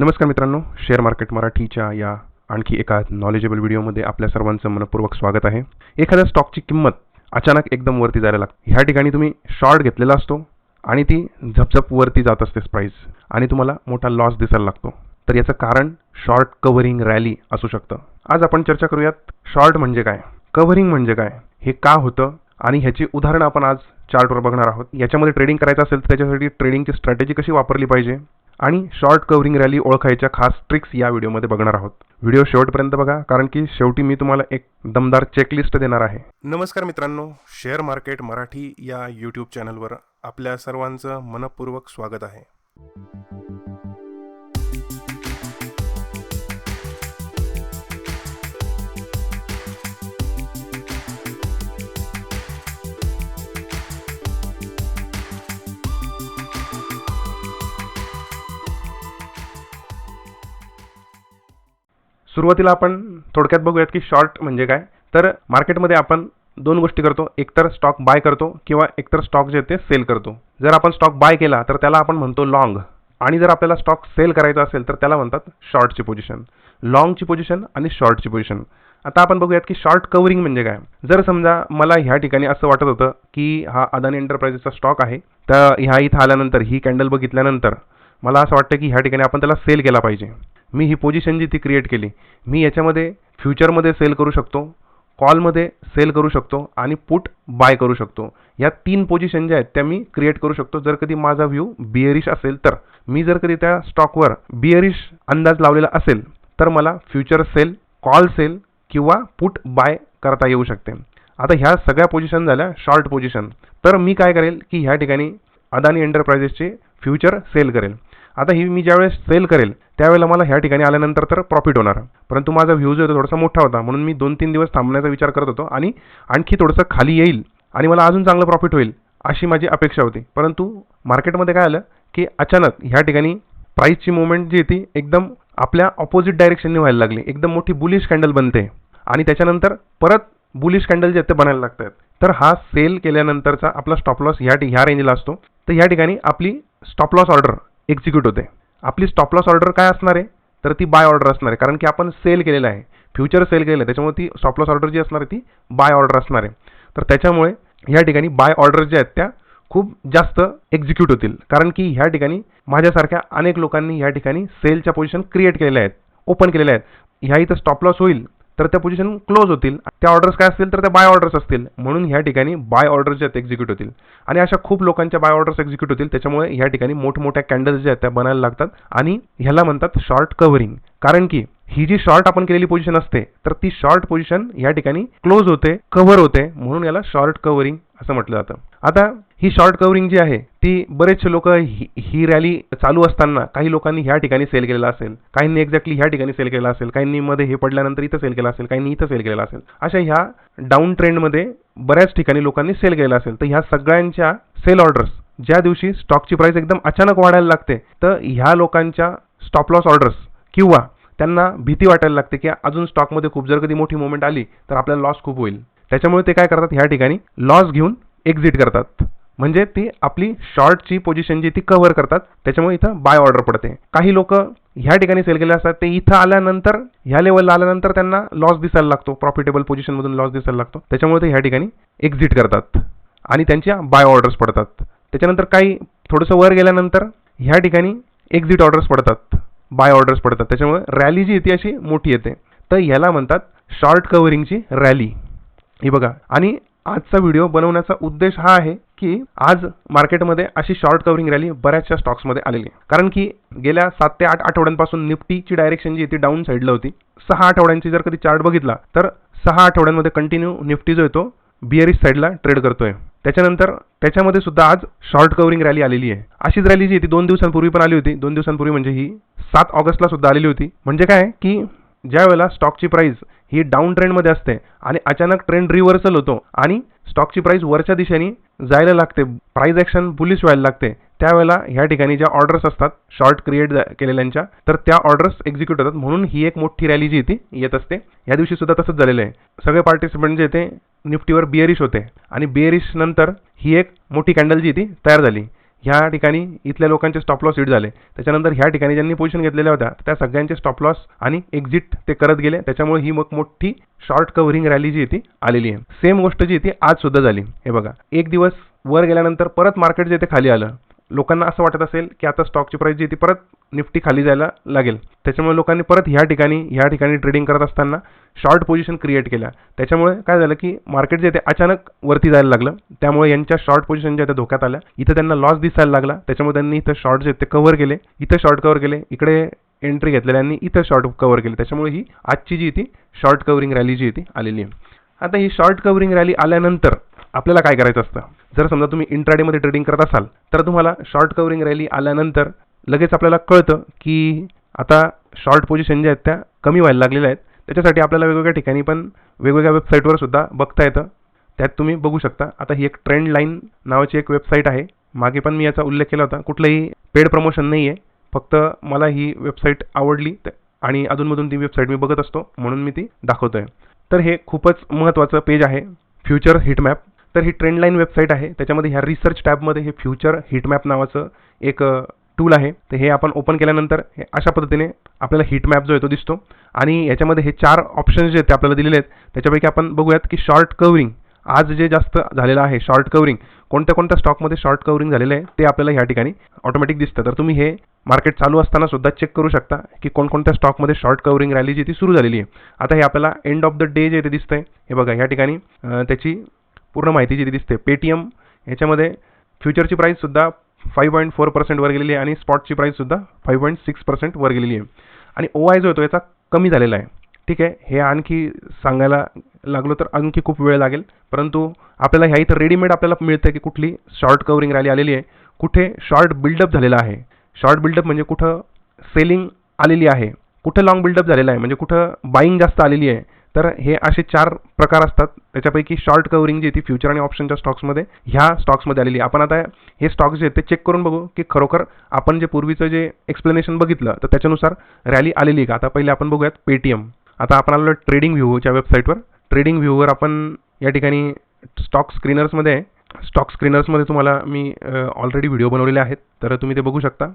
नमस्कार मित्रांनो share market मराठीच्या या आणखी एका नॉलेजेबल व्हिडिओमध्ये आपल्या सर्वांचं मनपूर्वक स्वागत आहे. एखाद्या स्टॉकची किंमत अचानक एकदम वरती जायला लागते. ह्या ठिकाणी तुम्ही शॉर्ट घेतलेला असतो आणि ती झपझप वरती जात असते प्राईस आणि तुम्हाला मोठा लॉस दिसायला लागतो. तर याचं कारण शॉर्ट कव्हरिंग रॅली असू शकतं. आज आपण चर्चा करूयात शॉर्ट म्हणजे काय कव्हरिंग म्हणजे काय हे का होतं आणि ह्याची उदाहरणं आपण आज चार्टवर बघणार आहोत. याच्यामध्ये ट्रेडिंग करायचं असेल तर त्याच्यासाठी ट्रेडिंगची स्ट्रॅटेजी कशी वापरली पाहिजे आणि शॉर्ट कव्हरिंग रॅली ओळखायच्या खास ट्रिक्स या व्हिडिओमध्ये बघणार आहोत. व्हिडिओ शेवटपर्यंत बघा कारण की शेवटी मी तुम्हाला एक दमदार चेकलिस्ट देणार आहे. नमस्कार मित्रांनो शेअर मार्केट मराठी या यूट्यूब चॅनलवर आपल्या सर्वांचं मनपूर्वक स्वागत आहे. सुरुवातीला आपण थोडक्यात बघूयात की शॉर्ट म्हणजे काय. तर मार्केटमध्ये आपण दोन गोष्टी करतो. एकतर स्टॉक बाय करतो किंवा एकतर स्टॉक जे ते सेल करतो. जर आपण स्टॉक बाय केला तर त्याला आपण म्हणतो लॉंग आणि जर आपल्याला स्टॉक सेल करायचा असेल तर त्याला म्हणतात शॉर्टची पोझिशन लॉंगची पोझिशन आणि शॉर्टची पोझिशन आता आपण बघूयात की शॉर्ट कव्हरिंग म्हणजे काय. जर समजा मला ह्या ठिकाणी असं वाटत होतं की हा अदानी एंटरप्राइजेसचा स्टॉक आहे तर ह्या इथं आल्यानंतर ही कॅन्डल बघितल्यानंतर मला असं वाटतं की ह्या ठिकाणी आपण त्याला सेल केला पाहिजे. मी ही पोझिशन जी ती क्रिएट केली मी याच्यामध्ये फ्युचरमध्ये सेल करू शकतो कॉलमध्ये सेल करू शकतो आणि पुट बाय करू शकतो. या तीन पोझिशन ज्या आहेत त्या मी क्रिएट करू शकतो. जर कधी माझा व्ह्यू बिअरिश असेल तर. मी जर कधी त्या स्टॉकवर बिअरिश अंदाज लावलेला असेल तर मला फ्युचर सेल कॉल सेल किंवा पुट बाय करता येऊ शकते. आता ह्या सगळ्या पोझिशन झाल्या शॉर्ट पोझिशन तर मी काय करेल की ह्या ठिकाणी अदानी एंटरप्राइजेसचे फ्युचर सेल करेल. आता ही मी ज्यावेळेस सेल करेल त्यावेळेला मला ह्या ठिकाणी आल्यानंतर तर प्रॉफिट होणार. परंतु माझा व्ह्यू जो होता थोडासा मोठा होता म्हणून मी दोन तीन दिवस थांबण्याचा विचार करत होतो आणि आणखी थोडंसं खाली येईल आणि मला अजून चांगलं प्रॉफिट होईल अशी माझी अपेक्षा होती. परंतु मार्केटमध्ये काय आलं की अचानक ह्या ठिकाणी प्राईसची मुवमेंट जी ती एकदम आपल्या ऑपोजिट डायरेक्शनने व्हायला लागली. एकदम मोठी बुलिश कॅन्डल बनते. आणि त्याच्यानंतर परत बुलिश कॅन्डल जे ते बनायला लागतात. तर हा सेल केल्यानंतरचा आपला स्टॉप लॉस ह्या ह्या रेंजला असतो. तर ह्या ठिकाणी आपली स्टॉप लॉस ऑर्डर एक्झिक्यूट होते. आपली स्टॉप लॉस ऑर्डर काय असणार आहे? तर ती बाय ऑर्डर असणार आहे. कारण की आपण सेल केलेलं आहे. फ्युचर सेल केलेलं आहे. त्याच्यामुळे ती स्टॉप लॉस ऑर्डर जी असणार आहे ती बाय ऑर्डर असणार आहे. तर त्याच्यामुळे ह्या ठिकाणी बाय ऑर्डर ज्या आहेत त्या खूप जास्त एक्झिक्यूट होतील. कारण की ह्या ठिकाणी माझ्यासारख्या अनेक लोकांनी ह्या ठिकाणी सेलच्या पोझिशन क्रिएट केलेल्या आहेत ओपन केलेल्या आहेत. ह्या इथं स्टॉप लॉस होईल. तर त्या पोझिशन क्लोज होतील. त्या ऑर्डर्स काय असतील? तर त्या बाय ऑर्डर्स असतील. म्हणून ह्या ठिकाणी बाय ऑर्डर्स जे आहेत एक्झिक्यूट होतील. आणि अशा खूप लोकांच्या बाय ऑर्डर्स एक्झिक्यूट होतील. त्याच्यामुळे ह्या ठिकाणी मोठमोठ्या कॅन्डल्स ज्या आहेत त्या बनायला लागतात. आणि ह्याला म्हणतात शॉर्ट कव्हरिंग कारण की ही जी शॉर्ट आपण केलेली पोझिशन असते तर ती शॉर्ट पोझिशन या ठिकाणी क्लोज होते कव्हर होते म्हणून याला शॉर्ट कव्हरिंग असं म्हटलं जातं. आता ही शॉर्ट कव्हरिंग जी आहे ती बरेचसे लोक ही ही रॅली चालू असताना काही लोकांनी ह्या ठिकाणी सेल केलेला असेल काहींनी एक्झॅक्टली ह्या ठिकाणी सेल केला असेल काहींनी मध्ये हे पडल्यानंतर इथं सेल केला असेल काहींनी इथं सेल केलेला असेल. अशा ह्या डाऊन ट्रेंडमध्ये बऱ्याच ठिकाणी लोकांनी सेल केलेला असेल. तर ह्या सगळ्यांच्या सेल ऑर्डर्स ज्या दिवशी स्टॉकची प्राइस एकदम अचानक वाढायला लागते तर ह्या लोकांच्या स्टॉप लॉस ऑर्डर्स किंवा त्यांना भीती वाटायला लागते की अजून स्टॉकमध्ये खूप जर कधी मोठी मुवमेंट आली तर आपल्याला लॉस खूप होईल. त्याच्यामुळे ते काय करतात? ह्या ठिकाणी लॉस घेऊन एक्झिट करतात. म्हणजे ती आपली शॉर्टची पोझिशन जी ती कव्हर करतात. त्याच्यामुळे इथं बाय ऑर्डर पडते. काही लोक ह्या ठिकाणी सेल केले असतात. ते इथं आल्यानंतर ह्या लेवलला आल्यानंतर त्यांना लॉस दिसायला लागतो. प्रॉफिटेबल पोझिशनमधून लॉस दिसायला लागतो. त्याच्यामुळे ते ह्या ठिकाणी एक्झिट करतात. आणि त्यांच्या बाय ऑर्डर्स पडतात. त्याच्यानंतर काही थोडंसं वर गेल्यानंतर ह्या ठिकाणी एक्झिट ऑर्डर्स पडतात. बाय ऑर्डर्स पडतात. त्याच्यामुळे रॅली जी येते अशी मोठी येते. तर याला म्हणतात शॉर्ट कव्हरिंगची रॅली ही बघा. आणि आजचा व्हिडिओ बनवण्याचा उद्देश हा आहे की आज मार्केटमध्ये अशी शॉर्ट कव्हरिंग रॅली बऱ्याचशा स्टॉक्समध्ये आलेली आहे. कारण की गेल्या सात ते आठ आठवड्यांपासून निफ्टीची डायरेक्शन जी ती डाऊन साईडला होती. सहा आठवड्यांची जर कधी चार्ट बघितला तर सहा आठवड्यांमध्ये कंटिन्यू निफ्टी जो येतो बिअरिश साईडला ट्रेड करतोय. त्याच्यानंतर त्याच्यामध्ये सुद्धा आज शॉर्ट कवरिंग रॅली आलेली आहे. अशीच रॅली जी ती दोन दिवसांपूर्वी पण आली होती. दोन दिवसांपूर्वी म्हणजे ही सात ऑगस्टला सुद्धा आलेली होती. म्हणजे काय की ज्या वेळेला स्टॉकची प्राइस ही डाऊन ट्रेंडमध्ये असते आणि अचानक ट्रेंड रिव्हर्सल होतो आणि स्टॉकची प्राइस वरच्या दिशेने जायला लागते. प्राइस ॲक्शन बुलिश व्हायला लागते. त्यावेळेला ह्या ठिकाणी ज्या ऑर्डर्स असतात शॉर्ट क्रिएट केलेल्यांच्या तर त्या ऑर्डर्स एक्झिक्यूट होतात. म्हणून ही एक मोठी रॅली जी ती येत असते. या दिवशी सुद्धा तसंच झालेलं आहे. सगळे पार्टिसिपंट जे ते निफ्टीवर बिअरिश होते. आणि बिअरिश नंतर ही एक मोठी कॅन्डल जी ती तयार झाली. ह्या ठिकाणी इथल्या लोकांचे स्टॉप लॉस हिट झाले. त्याच्यानंतर ह्या ठिकाणी ज्यांनी पोझिशन घेतलेल्या होत्या त्या सगळ्यांचे स्टॉप लॉस आणि एक्झिट ते करत गेले. त्याच्यामुळे ही मग मोठी शॉर्ट कव्हरिंग रॅली जी आहे ती आलेली आहे. सेम गोष्ट जी ती आज सुद्धा झाली. हे बघा. एक दिवस वर गेल्यानंतर परत मार्केट जे ते खाली आलं. लोकांना असं वाटत असेल की आता स्टॉकची प्राईस जी ती परत निफ्टी खाली जायला लागेल. त्याच्यामुळे लोकांनी परत ह्या ठिकाणी ह्या ठिकाणी ट्रेडिंग करत असताना शॉर्ट पोझिशन क्रिएट केल्या त्याच्यामुळे काय झालं की मार्केट जे आहे ते अचानक वरती जायला लागलं. त्यामुळे यांच्या शॉर्ट पोझिशन ज्या त्या धोक्यात आल्या. इथं त्यांना लॉस दिसायला लागला. त्याच्यामुळे त्यांनी इथं शॉर्ट जे ते कव्हर केले. इथं शॉर्ट कव्हर केले. इकडे एंट्री घेतलेल्यांनी इथं शॉर्ट कव्हर केले. त्याच्यामुळे ही आजची जी ती शॉर्ट कव्हरिंग रॅली जी आहे ती आलेली आहे. आता ही शॉर्ट कव्हरिंग रॅली आल्यानंतर आपल्याला काय करायचं असतं? जर समजा तुम्ही इंट्राडेमध्ये ट्रेडिंग करत असाल तर तुम्हाला शॉर्ट कव्हरिंग रॅली आल्यानंतर लगेच आपल्याला कळतं की आता शॉर्ट पोझिशन ज्या आहेत त्या कमी व्हायला लागलेल्या आहेत. त्याच्यासाठी आपल्याला वेगवेगळ्या ठिकाणी पण वेगवेगळ्या वेबसाईटवर सुद्धा बघता येतं. त्यात तुम्ही बघू शकता. आता ही एक ट्रेंड लाईन नावाची एक वेबसाईट आहे. मागे पण मी याचा उल्लेख केला होता. कुठलंही पेड प्रमोशन नाही आहे फक्त मला ही वेबसाईट आवडली आणि अधूनमधून ती वेबसाईट मी बघत असतो म्हणून मी ती दाखवतो आहे तर हे खूपच महत्त्वाचं पेज आहे. फ्युचर हिटमॅप तर ही ट्रेंडलाईन वेबसाईट आहे. त्याच्यामध्ये ह्या रिसर्च टॅबमध्ये हे फ्युचर हिटमॅप नावाचं एक टूल आहे. तर हे आपण ओपन केल्यानंतर हे अशा पद्धतीने आपल्याला हिटमॅप जो येतो तो दिसतो. आणि याच्यामध्ये हे चार ऑप्शन्स जे आहेत ते आपल्याला दिलेले आहेत. त्याच्यापैकी आपण बघूयात की शॉर्ट कव्हरिंग आज जे जास्त झालेलं आहे शॉर्ट कव्हरिंग कोणत्या कोणत्या स्टॉकमध्ये शॉर्ट कव्हरिंग झालेलं आहे ते आपल्याला ह्या ठिकाणी ऑटोमॅटिक दिसतं. तर तुम्ही हे मार्केट चालू असताना सुद्धा चेक करू शकता की कोणकोणत्या स्टॉकमध्ये शॉर्ट कव्हरिंग रॅली जी ती सुरू झालेली आहे. आता हे आपल्याला एंड ऑफ द डे जे ते दिसतंय. हे बघा ह्या ठिकाणी त्याची पूर्ण माहिती जी ती दिसते. पेटीएम ह्याच्यामध्ये फ्युचरची प्राईससुद्धा फाईव्ह पॉईंट फोर पर्सेंट वर गेलेली आहे आणि स्पॉटची प्राईससुद्धा फाईव्ह पॉईंट सिक्स पर्सेंट वर गेलेली आहे. आणि ओ आय जो येतो तो याचा कमी झालेला आहे. ठीक आहे? हे आणखी सांगायला लागलो तर आणखी खूप वेळ लागेल. परंतु आपल्याला ह्या इथं रेडीमेड आपल्याला मिळतं की कुठली शॉर्ट कवरिंग रॅली आलेली आहे. कुठे शॉर्ट बिल्डअप झालेला आहे. शॉर्ट बिल्डअप म्हणजे कुठं सेलिंग आलेली आहे. कुठं लॉंग बिल्डअप झालेला आहे. म्हणजे कुठं बाईंग जास्त आलेली आहे. तर हे असे चार प्रकार असतात. त्याच्यापैकी शॉर्ट कव्हरिंग जी ती फ्युचर आणि ऑप्शनच्या स्टॉक्समध्ये ह्या स्टॉक्समध्ये आलेली आपण आता हे स्टॉक्स जे आहेत ते चेक करून बघू की खरोखर आपण जे पूर्वीचं जे एक्सप्लेनेशन बघितलं तर त्याच्यानुसार रॅली आलेली आहे का? आता पहिले आपण बघूयात पेटीएम आता आपण आलो ट्रेडिंग व्ह्यूच्या वेबसाईटवर ट्रेडिंग व्ह्यूवर आपण या ठिकाणी स्टॉक स्क्रीनर्समध्ये आहे. स्टॉक स्क्रीनर्समध्ये तुम्हाला मी ऑलरेडी व्हिडिओ बनवलेले आहेत. तर तुम्ही ते बघू शकता.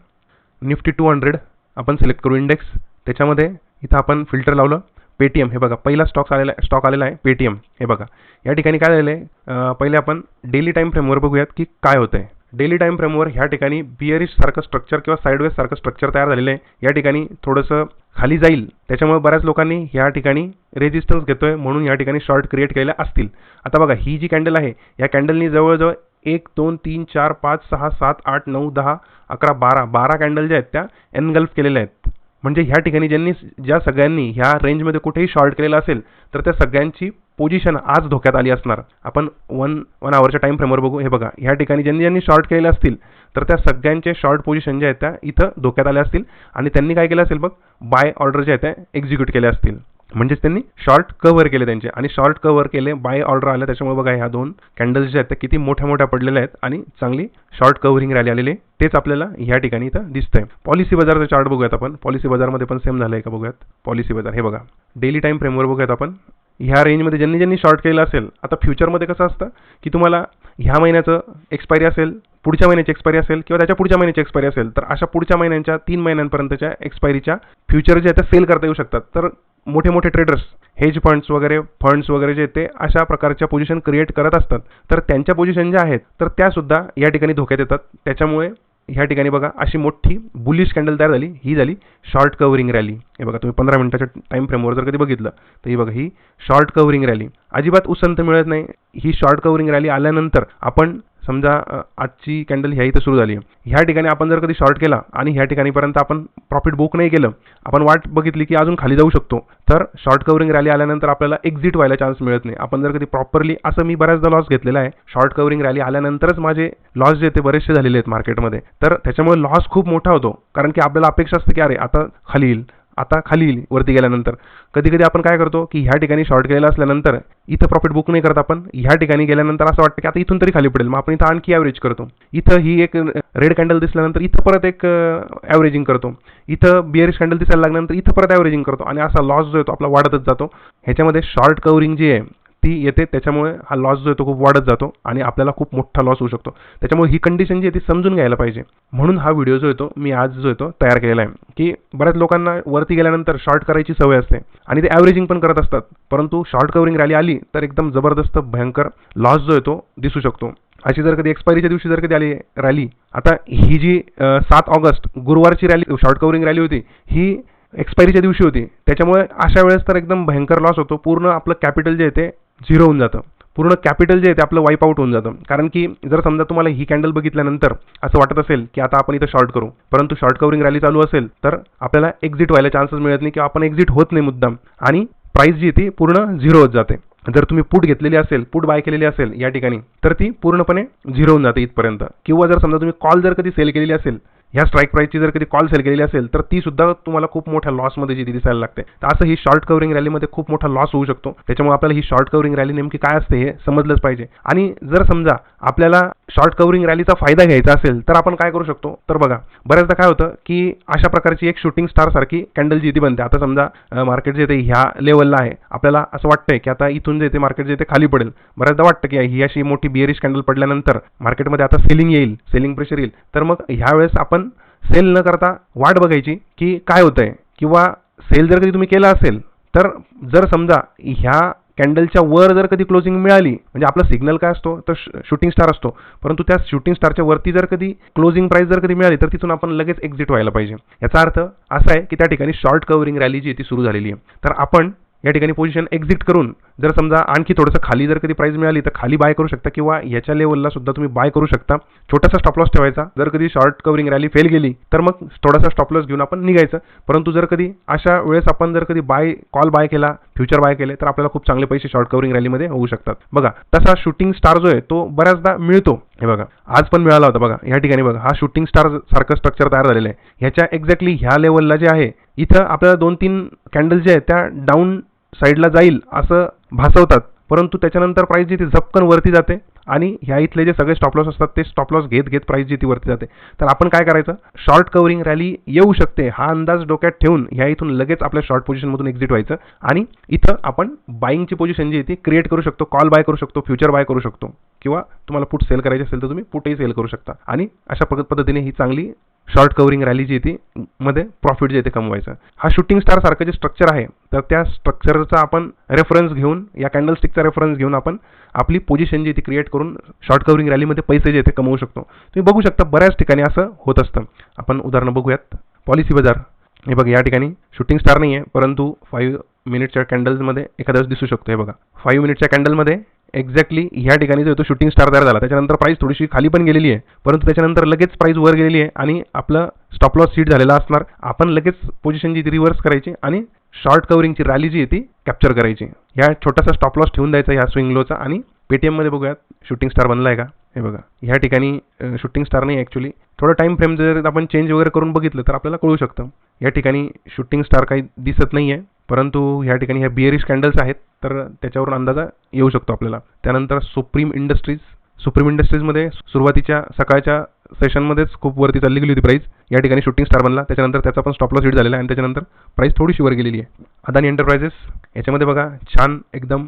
निफ्टी टू हंड्रेड आपण सिलेक्ट करू इंडेक्स त्याच्यामध्ये इथं आपण फिल्टर लावलं. पेटीएम हे बघा पहिला स्टॉक आलेला स्टॉक आलेला आहे पेटीएम हे बघा. या ठिकाणी काय झालेलं आहे पहिले आपण डेली टाईम फ्रेमवर बघूयात की काय होतं आहे डेली टाईम फ्रेमवर ह्या ठिकाणी बिअरिश सारखं स्ट्रक्चर किंवा साईडवेज सारखं स्ट्रक्चर तयार झालेलं आहे. या ठिकाणी थोडंसं खाली जाईल. त्याच्यामुळे बऱ्याच लोकांनी ह्या ठिकाणी रेजिस्टन्स घेतोय म्हणून या ठिकाणी शॉर्ट क्रिएट केलेल्या असतील. आता बघा ही जी कॅन्डल आहे या कॅन्डलनी जवळजवळ एक दोन तीन चार पाच सहा सात आठ नऊ दहा अकरा बारा बारा कॅन्डल ज्या आहेत त्या एनगल्फ केलेल्या आहेत. म्हणजे ह्या ठिकाणी ज्यांनी ज्या सगळ्यांनी ह्या रेंजमध्ये कुठेही शॉर्ट केलेलं असेल तर त्या सगळ्यांची पोझिशन आज धोक्यात आली असणार. आपण वन वन आवरच्या टाईम फ्रेमवर बघू. हे बघा ह्या ठिकाणी ज्यांनी ज्यांनी शॉर्ट केलेले असतील तर त्या सगळ्यांचे शॉर्ट पोझिशन ज्या आहेत त्या इथं धोक्यात आल्या असतील. आणि त्यांनी काय केलं असेल बघ बाय ऑर्डर ज्या आहेत त्या एक्झिक्यूट केल्या असतील. म्हणजेच त्यांनी शॉर्ट कव्हर केले त्यांचे. आणि शॉर्ट कव्हर केले बाय ऑर्डर आल्या. त्याच्यामुळे बघा ह्या दोन कॅन्डल्स ज्या आहेत त्या किती मोठ्या मोठ्या पडलेल्या आहेत आणि चांगली शॉर्ट कव्हरिंग रॅली आलेली आहे. तेच आपल्याला ह्या ठिकाणी इथं दिसतंय. पॉलिसी बाजारचा चार्ट बघूयात आपण. पॉलिसी बाजारमध्ये पण सेम झालं आहे का बघूयात? पॉलिसी बाजार हे बघा. डेली टाईम फ्रेमवर बघूयात आपण. ह्या रेंजमध्ये ज्यांनी ज्यांनी शॉर्ट केलेलं असेल आता फ्युचरमध्ये कसं असतं? की तुम्हाला ह्या महिन्याचं एक्सपायरी असेल पुढच्या महिन्याची एक्सपायरी असेल किंवा त्याच्या पुढच्या महिन्याची एक्सपायरी असेल तर अशा पुढच्या महिन्यांच्या तीन महिन्यांपर्यंतच्या एक्सपायरीच्या फ्युचर जे आता त्या सेल करता येऊ शकतात. तर मोठे मोठे ट्रेडर्स हेज फंड्स वगैरे फंड्स वगैरे जे ते अशा प्रकारच्या पोझिशन क्रिएट करत असतात. तर त्यांच्या पोझिशन ज्या आहेत तर त्यासुद्धा या ठिकाणी धोक्यात येतात. त्याच्यामुळे ह्या ठिकाणी बघा अशी मोठी बुलिश कॅन्डल तयार झाली. ही झाली शॉर्ट कव्हरिंग रॅली हे बघा तुम्ही पंधरा मिनिटाच्या टाईम फ्रेमवर जर कधी बघितलं तर ही बघा ही शॉर्ट कव्हरिंग रॅली अजिबात उसंत मिळत नाही. ही शॉर्ट कव्हरिंग रॅली आल्यानंतर आपण समजा आजची कॅन्डल ह्या इथं सुरू झाली आहे. ह्या ठिकाणी आपण जर कधी शॉर्ट केला आणि ह्या ठिकाणीपर्यंत आपण प्रॉफिट बुक नाही केलं आपण वाट बघितली की अजून खाली जाऊ शकतो. तर शॉर्ट कवरिंग रॅली आल्यानंतर आपल्याला एक्झिट व्हायला चान्स मिळत नाही. आपण जर कधी प्रॉपरली असं मी बऱ्याचदा लॉस घेतलेला आहे शॉर्ट कवरिंग रॅली आल्यानंतरच माझे लॉस जे ते बरेचसे झालेले आहेत मार्केटमध्ये तर त्याच्यामुळे लॉस खूप मोठा होतो. कारण की आपल्याला अपेक्षा असते की अरे आता खाली येईल. आता खाली येईल वरती गेल्यानंतर. कधी कधी आपण काय करतो की ह्या ठिकाणी शॉर्ट केलेला असल्यानंतर इथं प्रॉफिट बुक नाही करत आपण. ह्या ठिकाणी गेल्यानंतर असं वाटतं की आता इथून तरी खाली पडेल. मग आपण इथं आणखी ॲव्हरेज करतो. इथं ही एक रेड कॅन्डल दिसल्यानंतर इथं परत एक ॲव्हरेजिंग करतो. इथं बिअरिश कॅन्डल दिसायला लागल्यानंतर इथं परत ॲव्हरेजिंग करतो. आणि असा लॉस जो आहे तो आपला वाढतच जातो. ह्याच्यामध्ये शॉर्ट कवरिंग जी आहे ती येते त्याच्यामुळे हा लॉस जो आहे तो खूप वाढत जातो आणि आपल्याला खूप मोठा लॉस होऊ शकतो. त्याच्यामुळे ही कंडिशन जी आहे ती समजून घ्यायला पाहिजे. म्हणून हा व्हिडिओ जो येतो मी आज जो येतो तयार केलेला आहे. की बऱ्याच लोकांना वरती गेल्यानंतर शॉर्ट करायची सवय असते आणि ते ॲव्हरेजिंग पण करत असतात. परंतु शॉर्ट कवरिंग रॅली आली तर एकदम जबरदस्त भयंकर लॉस जो आहे तो दिसू शकतो. अशी जर कधी एक्सपायरीच्या दिवशी जर कधी आली रॅली आता ही जी सात ऑगस्ट गुरुवारची रॅली शॉर्ट कवरिंग रॅली होती ही एक्सपायरीच्या दिवशी होती. त्याच्यामुळे अशा वेळेस तर एकदम भयंकर लॉस होतो. पूर्ण आपलं कॅपिटल जे आहे ते झिरो होऊन जातं. पूर्ण कॅपिटल जे आहे ते आपलं वाईप आउट होऊन जातं. कारण की जर समजा तुम्हाला ही कॅन्डल बघितल्यानंतर असं वाटत असेल की आता आपण इथं शॉर्ट करू परंतु शॉर्ट कवरिंग रॅली चालू असेल तर आपल्याला एक्झिट व्हायला चान्सेस मिळत नाही किंवा आपण एक्झिट होत नाही मुद्दाम. आणि प्राईस जी आहे ती पूर्ण झिरो होत जाते. जर तुम्ही पुट घेतलेली असेल पुट बाय केलेली असेल या ठिकाणी तर ती पूर्णपणे झिरो होऊन जाते इथपर्यंत. किंवा जर समजा तुम्ही कॉल जर कधी सेल केलेली असेल ह्या स्ट्राईक प्राईसची जर कधी कॉल सेल केलेली असेल तर ती सुद्धा तुम्हाला खूप मोठ्या लॉसमध्ये जी दिसायला लागते. तर असं ही शॉर्ट कव्हरिंग रॅलीमध्ये खूप मोठा लॉस होऊ शकतो. त्याच्यामुळे आपल्याला ही शॉर्ट कव्हरिंग रॅली नेमकी काय असते हे समजलंच पाहिजे. आणि जर समजा आपल्याला शॉर्ट कवरिंग रॅलीचा फायदा घ्यायचा असेल तर आपण काय करू शकतो? तर बघा बऱ्याचदा काय होतं की अशा प्रकारची एक शूटिंग स्टारसारखी कॅन्डल जी ती बनते. आता समजा मार्केट जे ते ह्या लेवलला आहे. आपल्याला असं वाटतंय की आता इथून जे ते मार्केट जे ते खाली पडेल. बऱ्याचदा वाटतं की ही अशी मोठी बिअरिश कॅन्डल पडल्यानंतर मार्केटमध्ये आता सेलिंग येईल सेलिंग प्रेशर येईल. तर मग ह्या वेळेस आपण सेल न करता वाट बघायची की काय होतंय? किंवा सेल जर कधी तुम्ही केला असेल तर जर समजा ह्या कॅन्डलच्या वर जर कधी क्लोजिंग मिळाली म्हणजे आपला सिग्नल काय असतो? तर शूटिंग स्टार असतो. परंतु त्या शूटिंग स्टारच्या वरती जर कधी क्लोजिंग प्राईस जर कधी मिळाली तर तिथून आपण लगेच एक्झिट व्हायला पाहिजे. याचा अर्थ असा आहे की त्या ठिकाणी शॉर्ट कव्हरिंग रॅली जी आहे ती सुरू झालेली आहे. तर आपण या ठिकाणी पोझिशन एक्झिट करून जर समजा आणखी थोडंसं खाली जर कधी प्राईस मिळाली तर खाली बाय करू शकता किंवा याच्या लेवलला सुद्धा तुम्ही बाय करू शकता. छोटासा स्टॉप लॉस ठेवायचा. जर कधी शॉर्ट कवरिंग रॅली फेल गेली तर मग थोडासा स्टॉप लॉस घेऊन आपण निघायचं. परंतु जर कधी अशा वेळेस आपण जर कधी बाय कॉल बाय केला फ्युचर बाय केले तर आपल्याला खूप चांगले पैसे शॉर्ट कवरिंग रॅलीमध्ये होऊ शकतात. बघा तसा शूटिंग स्टार जो आहे तो बऱ्याचदा मिळतो. हे बघा आज पण मिळाला होता बघा. या ठिकाणी बघा हा शूटिंग स्टार सारखं स्ट्रक्चर तयार झालेलं आहे. ह्याच्या एक्झॅक्टली ह्या लेवलला जे आहे इथं आपल्याला दोन तीन कॅन्डल जे आहेत त्या डाऊन साईडला जाईल असं भासवतात. परंतु त्याच्यानंतर प्राईस जी ती झपकन वरती जाते आणि ह्या इथले जे सगळे स्टॉपलॉस असतात ते स्टॉपलॉस घेत घेत प्राईस जी ती वरती जाते. तर आपण काय करायचं? शॉर्ट कवरिंग रॅली येऊ शकते. हा अंदाज डोक्यात ठेवून ह्या इथून लगेच आपल्या शॉर्ट पोझिशनमधून एक्झिट व्हायचं. आणि इथं आपण बाईंगची पोझिशन जी आहे ती क्रिएट करू शकतो कॉल बाय करू शकतो फ्युचर बाय करू शकतो. किंवा तुम्हाला पुट सेल करायचे असेल तर तुम्ही पुटही सेल करू शकता. आणि अशा पद्धतीने ही चांगली शॉर्ट कवरिंग रॅली जी आहे ती मध्ये प्रॉफिट जे आहे ते कमवायचं. हा शूटिंग स्टार सारखं जे स्ट्रक्चर आहे तर त्या स्ट्रक्चरचा आपण रेफरन्स घेऊन या कॅन्डलस्टिकचा रेफरन्स घेऊन आपण आपली पोझिशन जी आहे ती क्रिएट करून शॉर्ट कवरिंग रॅलीमध्ये पैसे जे आहे ते कमवू शकतो. तुम्ही बघू शकता बऱ्याच ठिकाणी असं होत असतं. आपण उदाहरणं बघूयात. पॉलिसी बाजार हे बघा या ठिकाणी शूटिंग स्टार नाही आहे परंतु फाईव्ह मिनिटच्या कॅन्डल्समध्ये एखाद्या वेळेस दिसू शकतो. हे बघा फाईव्ह मिनिटच्या कॅन्डलमध्ये एक्झॅक्टली ह्या ठिकाणी जो येतो शूटिंग स्टार तयार झाला. त्याच्यानंतर प्राईस थोडीशी खाली पण गेलेली आहे. परंतु त्याच्यानंतर लगेच प्राईस वर गेलेली आहे आणि आपलं स्टॉप लॉस सीट झालेला असणार. आपण लगेच पोझिशन जी ती रिव्हर्स करायची आणि शॉर्ट कवरिंगची रॅली जी आहे ती कॅप्चर करायची. ह्या छोटासा स्टॉप लॉस ठेवून द्यायचा ह्या स्विंग लोचा आणि पेटीएममध्ये बघूयात शूटिंग स्टार बनला आहे का? हे बघा ह्या ठिकाणी शूटिंग स्टार नाही ॲक्च्युली थोडं टाईम फ्रेम जर आपण चेंज वगैरे करून बघितलं तर आपल्याला कळू शकतं. या ठिकाणी शूटिंग स्टार काही दिसत नाही आहे परंतु ह्या ठिकाणी ह्या बिअरिश कॅन्डल्स आहेत तर त्याच्यावरून अंदाजा येऊ शकतो आपल्याला. त्यानंतर सुप्रीम इंडस्ट्रीज सुप्रीम इंडस्ट्रीजमध्ये सुरुवातीच्या सकाळच्या सेशनमध्येच खूप वरती चालली गेली होती प्राईस या ठिकाणी शूटिंग स्टार बनला. त्याच्यानंतर त्याचा पण स्टॉप लॉस हिट झालेला आहे आणि त्याच्यानंतर प्राईस थोडीशी वर गेलेली आहे. अदानी एंटरप्राइजेस याच्यामध्ये बघा छान एकदम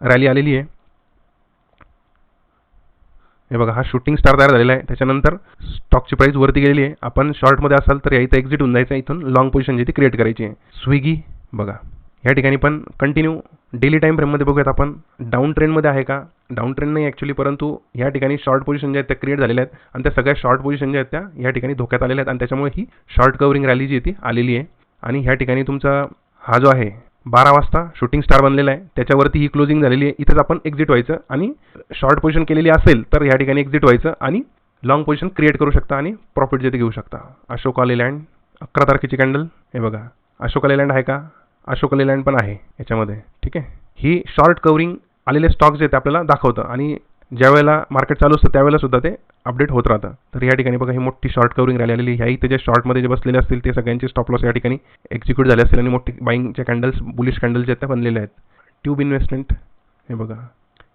रॅली आलेली आहे. हे बघा हा शूटिंग स्टार तयार झालेला आहे. त्याच्यानंतर स्टॉकची प्राईस वरती गेलेली आहे. आपण शॉर्टमध्ये असाल तर या इथं एक्झिट होऊन जायचं इथून लॉंग पोझिशन जी ती क्रिएट करायची आहे. स्विगी बघा. या ठिकाणी पण कंटिन्यू डेली टाईम फ्रेममध्ये बघूयात आपण. डाऊन ट्रेंडमध्ये आहे का? डाऊन ट्रेंड नाही ॲक्च्युली परंतु या ठिकाणी शॉर्ट पोझिशन ज्या आहेत त्या क्रिएट झालेल्या आहेत. आणि त्या सगळ्या शॉर्ट पोझिशन ज्या आहेत त्या या ठिकाणी धोक्यात आलेल्या आहेत. आणि त्याच्यामुळे ही शॉर्ट कवरिंग रॅली जी आहे ती आलेली आहे. आणि ह्या ठिकाणी तुमचा हा जो आहे बारा वाजता शूटिंग स्टार बनलेला आहे. त्याच्यावरती ही क्लोजिंग झालेली आहे. इथंच आपण एक्झिट व्हायचं आणि शॉर्ट पोझिशन केलेली असेल तर या ठिकाणी एक्झिट व्हायचं आणि लॉंग पोझिशन क्रिएट करू शकता आणि प्रॉफिट जिथे घेऊ शकता. अशोका लेलँड अकरा तारखेची कॅन्डल हे बघा. अशोका लेलँड आहे का? अशोका लेलँड पण आहे याच्यामध्ये. ठीक आहे? ही शॉर्ट कवरिंग आलेले स्टॉक्स जे ते आपल्याला दाखवतं आणि ज्यावेळेला मार्केट चालू असतं त्यावेळेला सुद्धा ते अपडेट होत राहतं. तर या ठिकाणी बघा ही मोठी शॉर्ट कवरिंग रॅली आलेली ह्याही त्याच्या जे शॉर्टमध्ये जे बसलेले असतील ते सगळ्यांचे स्टॉप लॉस या ठिकाणी एक्झिक्यूट झाले असतील आणि मोठी बाईंगच्या कॅन्डल्स बुलिश कॅन्डल्स जे आहेत त्या आहेत. ट्यूब इन्व्हेस्टमेंट हे बघा.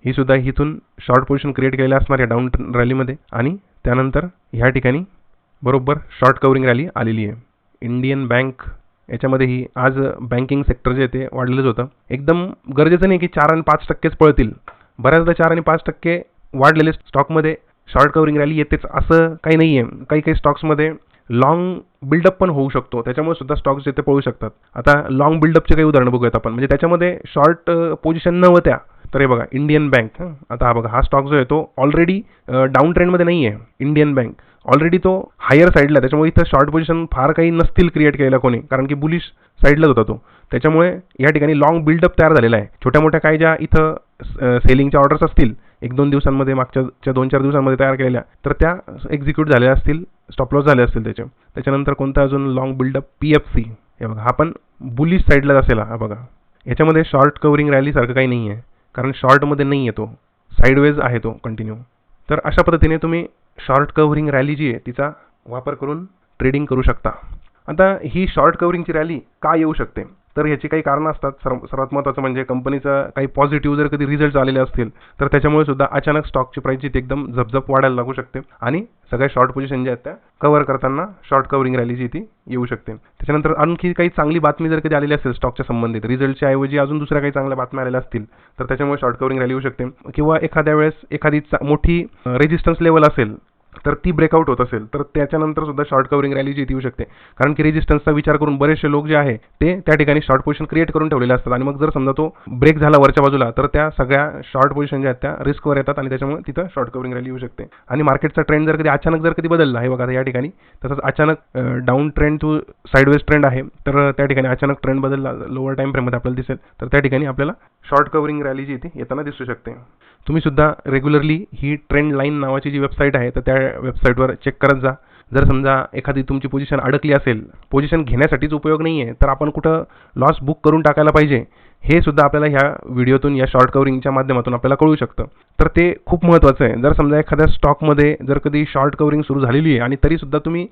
ही सुद्धा इथून शॉर्ट पोझिशन क्रिएट केलेलं असणार या डाऊन रॅलीमध्ये आणि त्यानंतर ह्या ठिकाणी बरोबर शॉर्ट कवरिंग रॅली आलेली आहे. इंडियन बँक याच्यामध्येही आज बँकिंग सेक्टर जे आहे ते वाढलेलंच होतं. एकदम गरजेचं नाही की चार आणि पाच टक्केच पळतील. बऱ्याचदा चार आणि पाच टक्के वाढलेले स्टॉकमध्ये शॉर्ट कवरिंग रॅली येतेच असं काही नाही आहे. काही काही स्टॉक्समध्ये लॉंग बिल्डअप पण होऊ शकतो. त्याच्यामुळे सुद्धा स्टॉक्स येथे पळू शकतात. आता लॉंग बिल्डअपचे काही उदाहरणं बघूयात आपण. म्हणजे त्याच्यामध्ये शॉर्ट पोझिशन न होत्या तर हे बघा इंडियन बँक आता हा बघा हा स्टॉक जो आहे तो ऑलरेडी डाऊन ट्रेंडमध्ये नाही आहे इंडियन बँक ऑलरेडी तो हायर साईडला आहे. त्याच्यामुळे इथं शॉर्ट पोझिशन फार काही नसतील क्रिएट केलेला कोणी. कारण की बुलिश साईडलाच होता तो. त्याच्यामुळे या ठिकाणी लॉंग बिल्डअप तयार झालेला आहे. छोट्या मोठ्या काही ज्या इथं सेलिंगच्या ऑर्डर्स असतील एक दोन दिवसांमध्ये मागच्या दोन चार दिवसांमध्ये तयार केलेल्या तर त्या एक्झिक्यूट झालेल्या असतील स्टॉप लॉस झाले असतील त्याचे. त्याच्यानंतर कोणता अजून long buildup P F C हे बघा हा पण बुलिश साईडलाच असेल हा बघा. याच्यामध्ये शॉर्ट कवरिंग रॅलीसारखं काही नाही आहे कारण शॉर्टमध्ये नाही आहे तो साईडवेज आहे तो कंटिन्यू तर अशा पद्धतीने तुम्ही शॉर्ट कव्हरिंग रॅली जी आहे तिचा वापर करून ट्रेडिंग करू शकता. आता ही शॉर्ट कव्हरिंगची रॅली का येऊ शकते? तर ह्याची काही कारणं असतात. सर्व सर्वात महत्त्वाचं म्हणजे कंपनीचा काही पॉझिटिव्ह जर कधी रिझल्ट आलेले असतील तर त्याच्यामुळे सुद्धा अचानक स्टॉकची प्राईस जी ती एकदम झपझप वाढायला लागू शकते. आणि सगळ्या शॉर्ट पोझिशन ज्या आहेत त्या कव्हर करताना शॉर्ट कव्हरिंग रॅली जी ती येऊ शकते. त्याच्यानंतर आणखी काही चांगली बातमी जर कधी आलेली असेल स्टॉकच्या संबंधित रिझल्टच्या ऐवजी अजून दुसऱ्या काही चांगल्या बातम्या आलेल्या असतील तर त्याच्यामुळे शॉर्ट कव्हरिंग रॅली येऊ शकते. किंवा एखाद्या वेळेस एखादी चा- मोठी रेजिस्टन्स लेवल असेल तर ती ब्रेकआउट होत असेल. तर त्याच्यानंतर सुद्धा शॉर्ट कव्हरिंग रॅली जी येऊ शकते. कारण की रेजिस्टन्सचा विचार करून बरेचसे लोक जे आहे ते त्या ठिकाणी शॉर्ट पोझिशन क्रिएट करून ठेवलेले असतात. आणि मग जर समजा तो ब्रेक झाला वरच्या बाजूला तर त्या सगळ्या शॉर्ट पोझिशन ज्या आहेत त्या रिस्कवर येतात आणि त्याच्यामुळे तिथं शॉर्ट कवरिंग रॅली येऊ शकते. आणि मार्केटचा ट्रेंड जर कधी अचानक जर कधी बदलला आहे बघा या ठिकाणी तसंच अचानक down trend to sideways trend आहे तर त्या ठिकाणी अचानक ट्रेंड बदलला लोअर टाईम फ्रेममध्ये आपल्याला दिसेल. तर त्या ठिकाणी आपल्याला शॉर्ट कव्हरिंग रॅली जी ती येताना दिसू शकते. तुम्ही सुद्धा रेग्युलरली ही ट्रेंड लाईन नावाची जी वेबसाईट आहे तर त्या वेबसाईटवर चेक करत जा. जर समजा एखादी तुमची पोझिशन अडकली असेल पोझिशन घेण्यासाठीच उपयोग नाही आहे तर आपण कुठं लॉस बुक करून टाकायला पाहिजे हे सुद्धा आपल्याला ह्या व्हिडिओतून या शॉर्ट कवरिंगच्या माध्यमातून आपल्याला कळू शकतं. तर ते खूप महत्त्वाचं आहे. जर समजा एखाद्या स्टॉकमध्ये जर कधी शॉर्ट कवरिंग सुरू झालेली आहे आणि तरीसुद्धा तुम्ही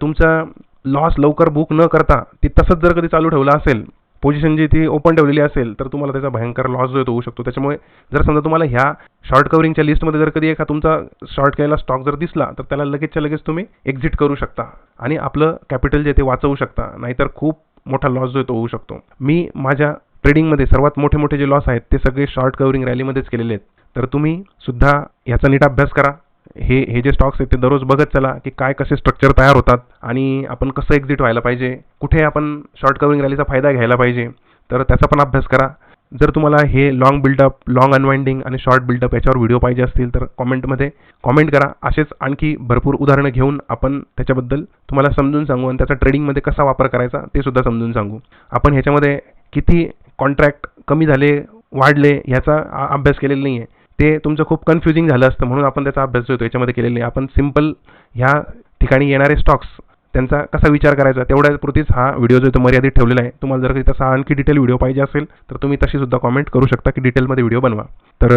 तुमचा लॉस लवकर बुक न करता ती तसंच जर कधी चालू ठेवला असेल पोझिशन जी ती ओपन ठेवलेली असेल तर तुम्हाला त्याचा भयंकर लॉस जो येतो होऊ शकतो. त्याच्यामुळे जर समजा तुम्हाला ह्या शॉर्ट कवरिंगच्या लिस्टमध्ये जर कधी एका तुमचा शॉर्ट केलेला स्टॉक जर दिसला तर त्याला लगेचच्या लगेच तुम्ही एक्झिट करू शकता आणि आपलं कॅपिटल जे ते वाचवू शकता. नाहीतर खूप मोठा लॉस जो आहे तो होऊ शकतो. मी माझ्या ट्रेडिंगमध्ये सर्वात मोठे मोठे जे लॉस आहेत ते सगळे शॉर्ट कवरिंग रॅलीमध्येच केलेले आहेत. तर तुम्ही सुद्धा ह्याचा नीट अभ्यास करा. हे हे जे स्टॉक्स आहेत ते दररोज बघत चला की काय कसे स्ट्रक्चर तयार होतात आणि आपण कसं एक्झिट व्हायला पाहिजे कुठे आपण शॉर्ट कवरिंग रॅलीचा फायदा घ्यायला पाहिजे तर त्याचा पण अभ्यास करा. जर तुम्हाला हे लॉंग बिल्डअप लॉंग अनवाइंडिंग आणि शॉर्ट बिल्डअप याच्यावर व्हिडिओ पाहिजे असतील तर कॉमेंटमध्ये कॉमेंट करा. असेच आणखी भरपूर उदाहरणं घेऊन आपण त्याच्याबद्दल तुम्हाला समजून सांगू आणि त्याचा ट्रेडिंगमध्ये कसा वापर करायचा ते सुद्धा समजून सांगू. आपण ह्याच्यामध्ये किती कॉन्ट्रॅक्ट कमी झाले वाढले ह्याचा अभ्यास केलेला नाही आहे ते तुमचं खूप कन्फ्युजिंग झालं असतं म्हणून आपण त्याचा अभ्यास जो याच्यामध्ये केलेला आपण सिंपल ह्या ठिकाणी येणारे स्टॉक्स त्यांचा कसा विचार करायचा तेवढ्यापुरतीच हा व्हिडिओ जो तो मर्यादित ठेवलेला आहे. तुम्हाला जर तसा आणखी डिटेल व्हिडिओ पाहिजे असेल तर तुम्ही तशी सुद्धा कॉमेंट करू शकता की डिटेलमध्ये व्हिडिओ बनवा. तर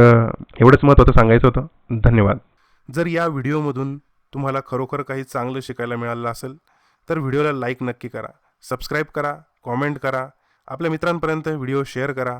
एवढंच महत्त्वाचं सांगायचं होतं. धन्यवाद. जर या व्हिडिओमधून तुम्हाला खरोखर काही चांगलं शिकायला मिळालं असेल तर व्हिडिओला लाईक नक्की करा. सबस्क्राईब करा कॉमेंट करा. आपल्या मित्रांपर्यंत व्हिडिओ शेअर करा.